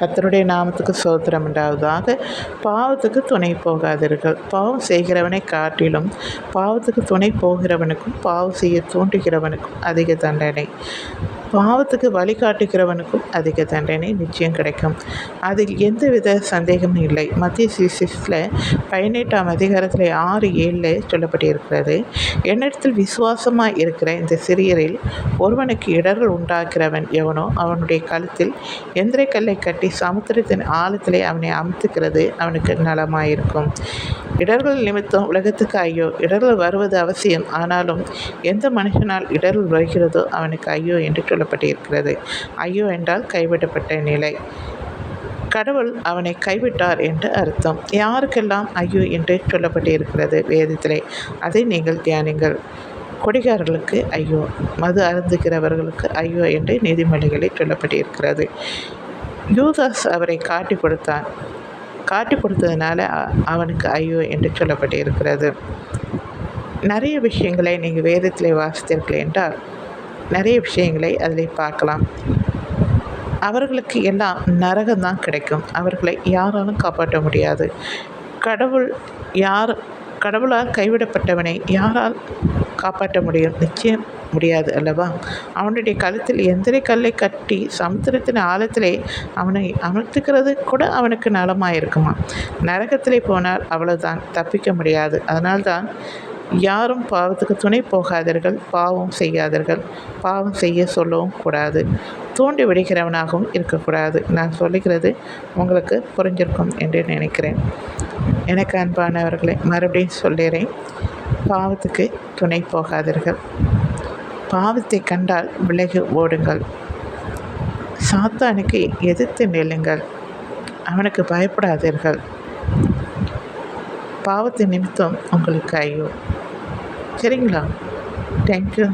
கத்தருடைய நாமத்துக்கு சோத்திரம் உண்டாவதாக. பாவத்துக்கு துணை போகாதீர்கள் பாவம் செய்கிறவனை காட்டிலும் பாவத்துக்கு துணை போகிறவனுக்கும் பாவம் செய்ய தூண்டுகிறவனுக்கும் அதிக தண்டனை. பாவத்துக்கு வழிகாட்டுகிறவனுக்கும் அதிக தண்டனை நிச்சயம் கிடைக்கும். அதில் எந்தவித சந்தேகமும் இல்லை. மத்திய சிசிஸில் பதினெட்டாம் அதிகாரத்தில் ஆறு ஏழில் சொல்லப்பட்டிருக்கிறது. என்னிடத்தில் விசுவாசமாக இருக்கிற இந்த சிறியரில் ஒருவனுக்கு இடர்கள் உண்டாக்குறவன் எவனோ அவனுடைய கழுத்தில் எந்திர கல்லை கட்டி சமுத்திரத்தின் ஆழத்திலே அவனை அமுத்துக்கிறது அவனுக்கு நலமாயிருக்கும். இடர்கள் நிமித்தம் உலகத்துக்கு ஐயோ இடர்கள் வருவது அவசியம். ஆனாலும் எந்த மனுஷனால் இடர்கள் வருகிறதோ அவனுக்கு ஐயோ என்று சொல்லப்பட்டிருக்கிறது. ஐயோ என்றால் கைவிடப்பட்ட நிலை. கடவுள் அவனை கைவிட்டார் என்று அர்த்தம். யாருக்கெல்லாம் ஐயோ என்று சொல்லப்பட்டிருக்கிறது வேதத்திலே? அதை நீங்கள் தியானிங்கள். கொடிகாரர்களுக்கு ஐயோ மது அருந்துகிறவர்களுக்கு ஐயோ என்று நீதிமொழிகளில் சொல்லப்பட்டிருக்கிறது. யூதாஸ் அவரை காட்டி கொடுத்தான். காட்டி கொடுத்ததுனால அ- அவனுக்கு ஐயோ என்று சொல்லப்பட்டு இருக்கிறது நிறைய விஷயங்களை நீங்கள் வேதத்தில் வாசித்தீர்கள் என்றால் நிறைய விஷயங்களை அதில் பார்க்கலாம். அவர்களுக்கு எல்லாம் நரகம்தான் கிடைக்கும். அவர்களை யாராலும் காப்பாற்ற முடியாது. கடவுள் யார் கடவுளால் கைவிடப்பட்டவனை யாரால் காப்பாற்ற முடியும். நிச்சயம் முடியாது அல்லவா? அவனுடைய கழுத்தில் எந்திரை கல்லை கட்டி சமுத்திரத்தின் ஆழத்திலே அவனை அமர்த்துக்கிறது கூட அவனுக்கு நலமாயிருக்குமா? நரகத்திலே போனால் அவ்வளவுதான் தப்பிக்க முடியாது. அதனால்தான் யாரும் பாவத்துக்கு துணை போகாதீர்கள் பாவம் செய்யாதீர்கள். பாவம் செய்ய சொல்லவும் கூடாது. தூண்டி விடுகிறவனாகவும் இருக்கக்கூடாது. நான் சொல்லுகிறது உங்களுக்கு புரிஞ்சிருக்கும் என்று நினைக்கிறேன். எனக்கு அன்பானவர்களை மறுபடியும் சொல்லுகிறேன். பாவத்துக்கு துணை போகாதீர்கள். பாவத்தை கண்டால் விலகி ஓடுங்கள். சாத்தானுக்கு எதிர்த்து நில்லுங்கள். அவனுக்கு பயப்படாதீர்கள். பாவத்தின் நிமித்தம் உங்களுக்கு ஐயோ. சரிங்களா? தேங்க்யூ